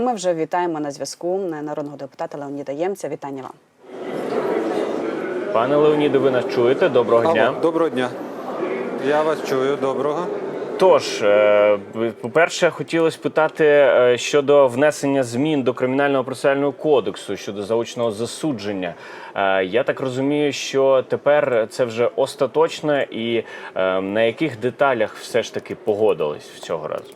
Ми вже вітаємо на зв'язку народного депутата Леоніда Ємця. Вітання вам. Пане Леоніде, ви нас чуєте? Доброго дня. Доброго дня. Я вас чую, доброго. Тож, е, по-перше, хотілося питати е, щодо внесення змін до кримінального процесуального кодексу щодо заочного засудження. Е, Я так розумію, що тепер це вже остаточно, і на яких деталях все ж таки погодились в цього разу?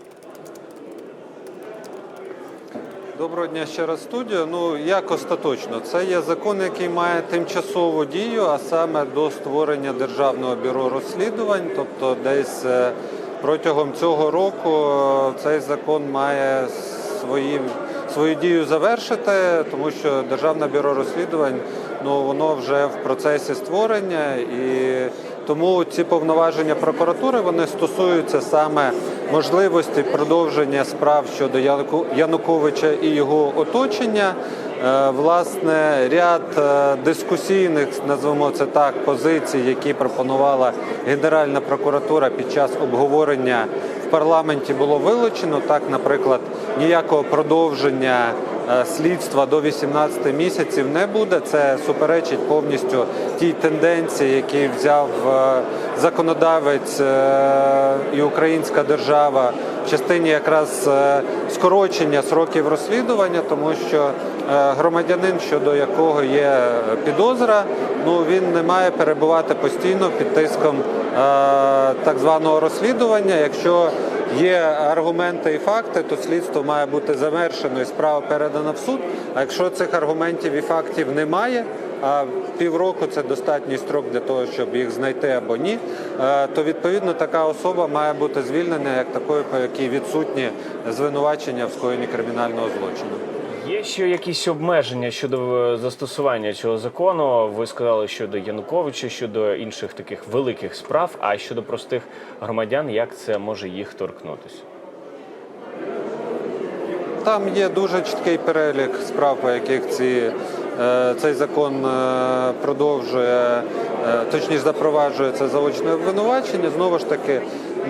Доброго дня ще раз студія. Ну як остаточно? Це є закон, який має тимчасову дію, а саме до створення державного бюро розслідувань. Тобто, десь е, протягом цього року е, цей закон має свої, свою дію завершити, тому що державне бюро розслідувань ну воно вже в процесі створення і. Тому ці повноваження прокуратури вони стосуються саме можливості продовження справ щодо Яну- Януковича і його оточення. Е, Власне, ряд е, дискусійних, назвемо це так, позицій, які пропонувала Генеральна прокуратура під час обговорення в парламенті, було вилучено. Так, наприклад, ніякого продовження слідства до 18 місяців не буде. Це суперечить повністю тій тенденції, які взяв е, законодавець е, і українська держава в частині якраз е, скорочення сроків розслідування, тому що е, громадянин, щодо якого є підозра, ну він не має перебувати постійно під тиском е, так званого розслідування. Якщо є аргументи і факти, то слідство має бути завершено і справа передана в суд. А якщо цих аргументів і фактів немає, а півроку це достатній строк для того, щоб їх знайти або ні, е, то відповідно така особа має бути звільнена як такою, по якій відсутні звинувачення в скоєнні кримінального злочину. Є ще якісь обмеження щодо е, застосування цього закону? Ви сказали щодо Януковича, щодо інших таких великих справ, а щодо простих громадян, як це може їх торкнутися? Там є дуже чіткий перелік справ, по яких ці, е, цей закон е, продовжує, точніше запроваджує це заочне обвинувачення. Знову ж таки,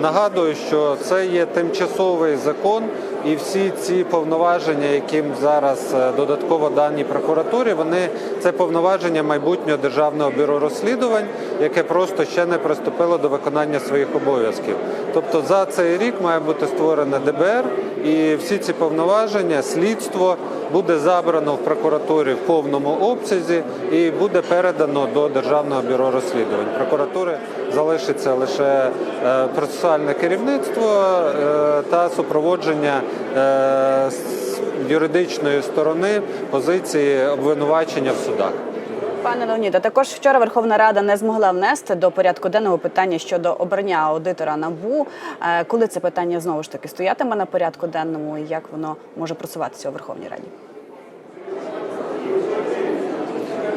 нагадую, що це є тимчасовий закон, і всі ці повноваження, яким зараз е, додатково дані прокуратурі, вони це повноваження майбутнього державного бюро розслідувань, яке просто ще не приступило до виконання своїх обов'язків. Тобто за цей рік має бути створене ДБР, і всі ці повноваження, слідство буде забрано в прокуратурі в повному обсязі і буде передано до державного бюро розслідувань. Прокуратури залишиться лише е, процесуальне керівництво е, та супроводження юридичної сторони позиції обвинувачення в судах. Пане Леоніде, також вчора Верховна Рада не змогла внести до порядку денного питання щодо обрання аудитора НАБУ. Е, Коли це питання знову ж таки стоятиме на порядку денному і як воно може просуватися у Верховній Раді?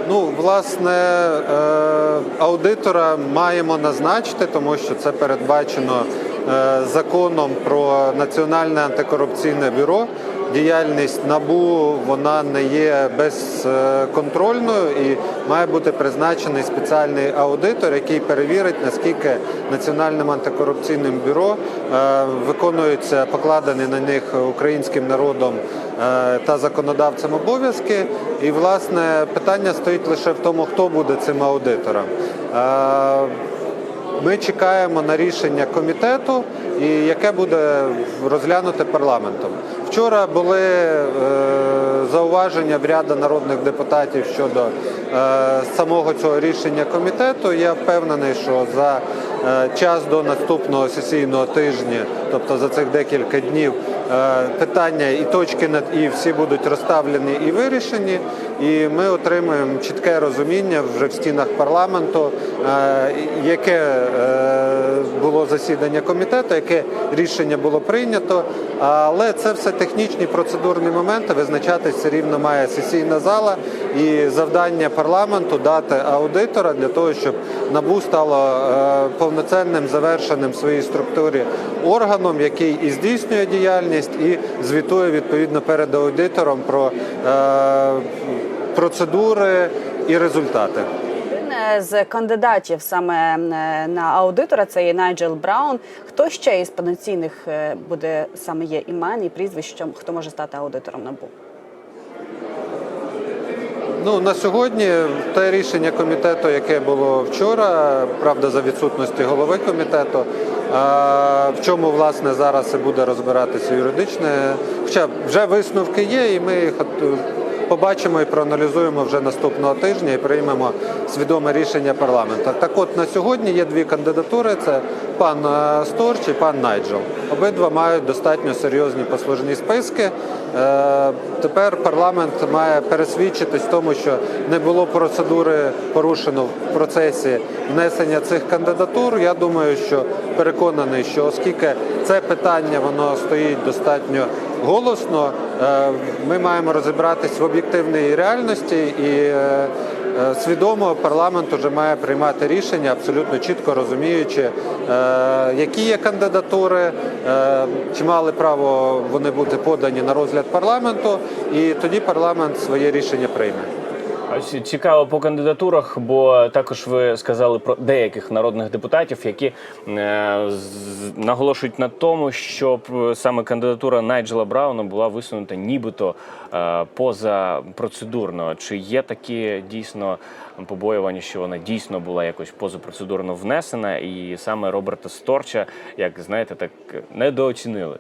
Ну, власне, е, аудитора маємо назначити, тому що це передбачено е, законом про Національне антикорупційне бюро. Діяльність НАБУ вона не є безконтрольною і має бути призначений спеціальний аудитор, який перевірить, наскільки Національним антикорупційним бюро е, виконуються покладені на них українським народом е, та законодавцем обов'язки. І власне питання стоїть лише в тому, хто буде цим аудитором. Ми чекаємо на рішення комітету, яке буде розглянуте парламентом. Вчора були е, зауваження в ряда народних депутатів щодо е, самого цього рішення комітету. Я впевнений, що за е, час до наступного сесійного тижня, тобто за цих декілька днів, е, питання і точки над і всі будуть розставлені і вирішені. І ми отримаємо чітке розуміння вже в стінах парламенту, е, яке е, було засідання комітету, яке рішення було прийнято. Але це все технічні процедурні моменти. Визначатись все рівно має сесійна зала і завдання парламенту дати аудитора для того, щоб набу стало повноцінним завершеним в своїй структурі органом, який і здійснює діяльність, і звітує відповідно перед аудитором про е, процедури і результати. Е, з кандидатів саме е, на аудитора це є Найджел Браун. Хто ще із потенційних буде саме є імен і прізвищ, що- хто може стати аудитором НАБУ? Ну на сьогодні те рішення комітету, яке було вчора, правда, за відсутності голови комітету. В чому власне зараз і буде розбиратися юридичне. Хоча вже висновки є, і ми їх побачимо і проаналізуємо вже наступного тижня і приймемо свідоме рішення парламенту. Так от на сьогодні є дві кандидатури: це пан е, Сторч і пан Найджел. Обидва мають достатньо серйозні послужні списки. Е, Тепер парламент має пересвідчитись в тому, що не було процедури порушено в процесі внесення цих кандидатур. Я думаю, що переконаний, що оскільки це питання воно стоїть достатньо голосно, ми маємо розібратись в об'єктивній реальності і е, е, свідомо парламент вже має приймати рішення, абсолютно чітко розуміючи, е, які є кандидатури, е, чи мали право вони бути подані на розгляд парламенту, і тоді парламент своє рішення прийме. Ось цікаво по кандидатурах, бо також ви сказали про деяких народних депутатів, які е, наголошують на тому, що е, саме кандидатура Найджела Брауна була висунута нібито е, поза процедурно. Чи є такі дійсно побоювання, що вона дійсно була якось позапроцедурно внесена, і саме Роберта Сторча, як знаєте, так недооцінили?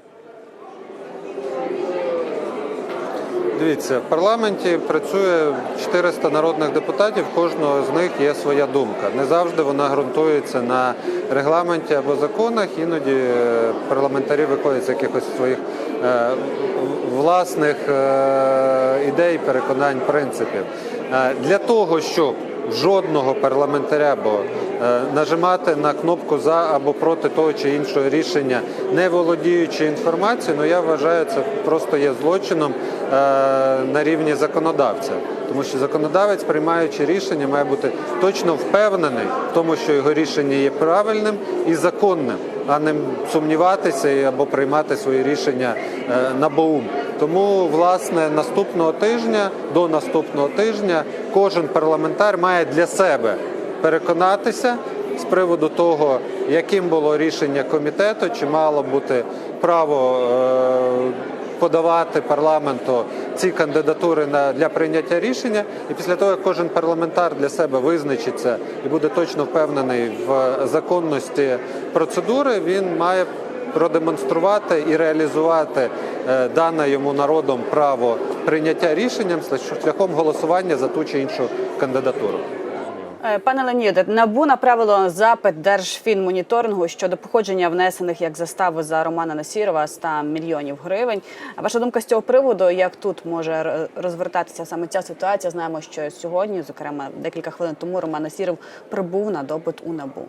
Дивіться, в парламенті працює 400 народних депутатів. Кожного з них є своя думка. Не завжди вона ґрунтується на регламенті або законах. Іноді е, парламентарі виходять з якихось своїх е, власних е, ідей, переконань, принципів. Для того, щоб жодного парламентаря, бо е, нажимати на кнопку за або проти того чи іншого рішення, не володіючи інформацією, ну я вважаю, це просто є злочином е, на рівні законодавця. Тому що законодавець, приймаючи рішення, має бути точно впевнений в тому, що його рішення є правильним і законним, а не сумніватися або приймати свої рішення е, на боум. Тому, власне, наступного тижня до наступного тижня кожен парламентар має для себе переконатися з приводу того, яким було рішення комітету, чи мало бути право е, подавати парламенту ці кандидатури на для прийняття рішення. І після того, як кожен парламентар для себе визначиться і буде точно впевнений в законності процедури, він має продемонструвати і реалізувати е, дане йому народом право прийняття рішенням шляхом голосування за ту чи іншу кандидатуру. Е, Пане Леоніде, НАБУ направило запит Держфінмоніторингу щодо походження внесених як застави за Романа Насірова 100 мільйонів гривень. Ваша думка з цього приводу, як тут може розвертатися саме ця ситуація? Знаємо, що сьогодні, зокрема, декілька хвилин тому Роман Насіров прибув на допит у НАБУ.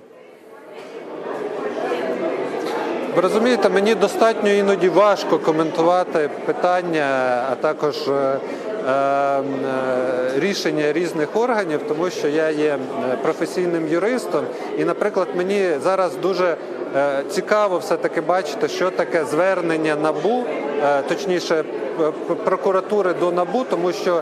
Ви розумієте, мені достатньо іноді важко коментувати питання, а також е, е, рішення різних органів, тому що я є е, професійним юристом, і, наприклад, мені зараз дуже цікаво все-таки бачити, що таке звернення набу, точніше. п- п- Прокуратури до НАБУ, тому що е,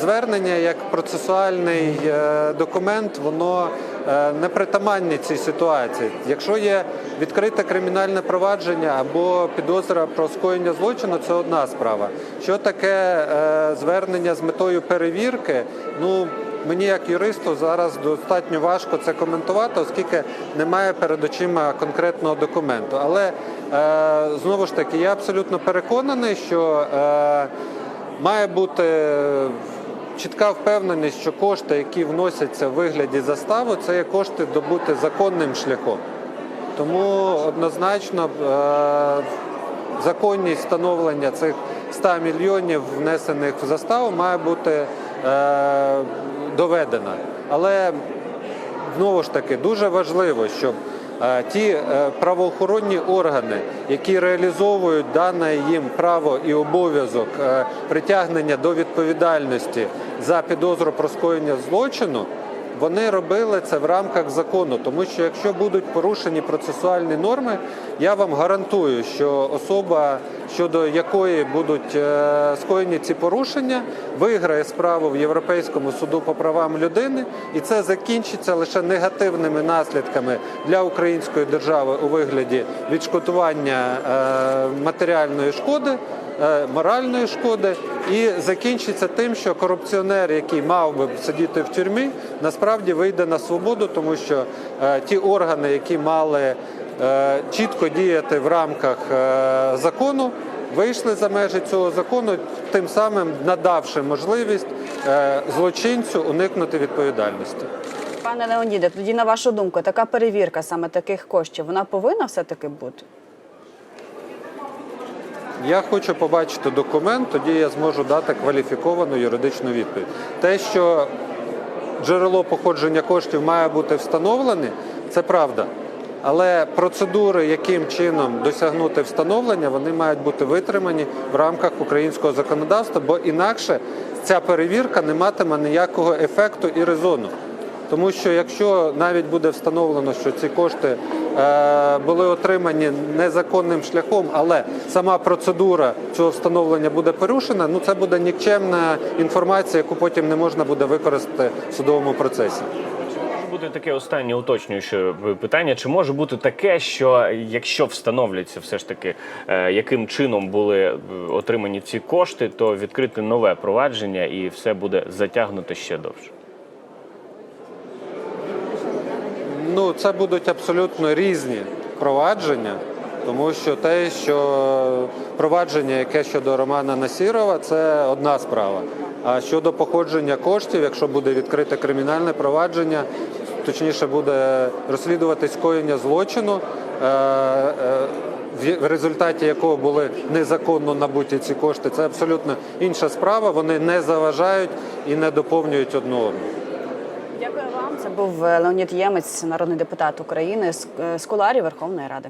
звернення як процесуальний е, документ, воно е, не притаманні цій ситуації. Якщо є відкрите кримінальне провадження або підозра про скоєння злочину, це одна справа. Що таке е, звернення з метою перевірки? Ну мені як юристу зараз достатньо важко це коментувати, оскільки немає перед очима конкретного документу. Але е, знову ж таки, я абсолютно переконаний, що е, має бути чітка впевненість, що кошти, які вносяться в вигляді застави, це є кошти добути законним шляхом. Тому однозначно е, законність встановлення цих 100 мільйонів внесених в заставу має бути доведена. Але знову ж таки дуже важливо, щоб е, ті е, правоохоронні органи, які реалізовують дане їм право і обов'язок е, притягнення до відповідальності за підозру про скоєння злочину, вони робили це в рамках закону, тому що якщо будуть порушені процесуальні норми, я вам гарантую, що особа, щодо якої будуть е, скоєні ці порушення, виграє справу в Європейському суду по правам людини, і це закінчиться лише негативними наслідками для української держави у вигляді відшкодування е, матеріальної шкоди. Е, Моральної шкоди і закінчиться тим, що корупціонер, який мав би сидіти в тюрмі, насправді вийде на свободу, тому що е, ті органи, які мали е, чітко діяти в рамках закону, вийшли за межі цього закону, тим самим надавши можливість злочинцю уникнути відповідальності. Пане Леоніде, тоді на вашу думку, така перевірка саме таких коштів, вона повинна все-таки бути? Я хочу побачити документ, тоді я зможу дати кваліфіковану юридичну відповідь. Те, що джерело походження коштів має бути встановлене, це правда. Але процедури, яким чином досягнути встановлення, вони мають бути витримані в рамках українського законодавства, бо інакше ця перевірка не матиме ніякого ефекту і резону. Тому що якщо навіть буде встановлено, що ці кошти е, були отримані незаконним шляхом, але сама процедура цього встановлення буде порушена, ну це буде нікчемна інформація, яку потім не можна буде використати в судовому процесі. Бути таке останнє уточнююче питання. Чи може бути таке, що якщо встановляться все ж таки, е, яким чином були е, отримані ці кошти, то відкрити нове провадження і все буде затягнуто ще довше? Ну, це будуть абсолютно різні провадження, тому що те, що провадження, яке щодо Романа Насірова, це одна справа. А щодо походження коштів, якщо буде відкрите кримінальне провадження, точніше буде розслідувати скоєння злочину, е, е, в- результаті якого були незаконно набуті ці кошти, це абсолютно інша справа. Вони не заважають і не доповнюють одну одну. Дякую вам. Це був е, Леонід Ємець, народний депутат України з Куларі Верховної Ради.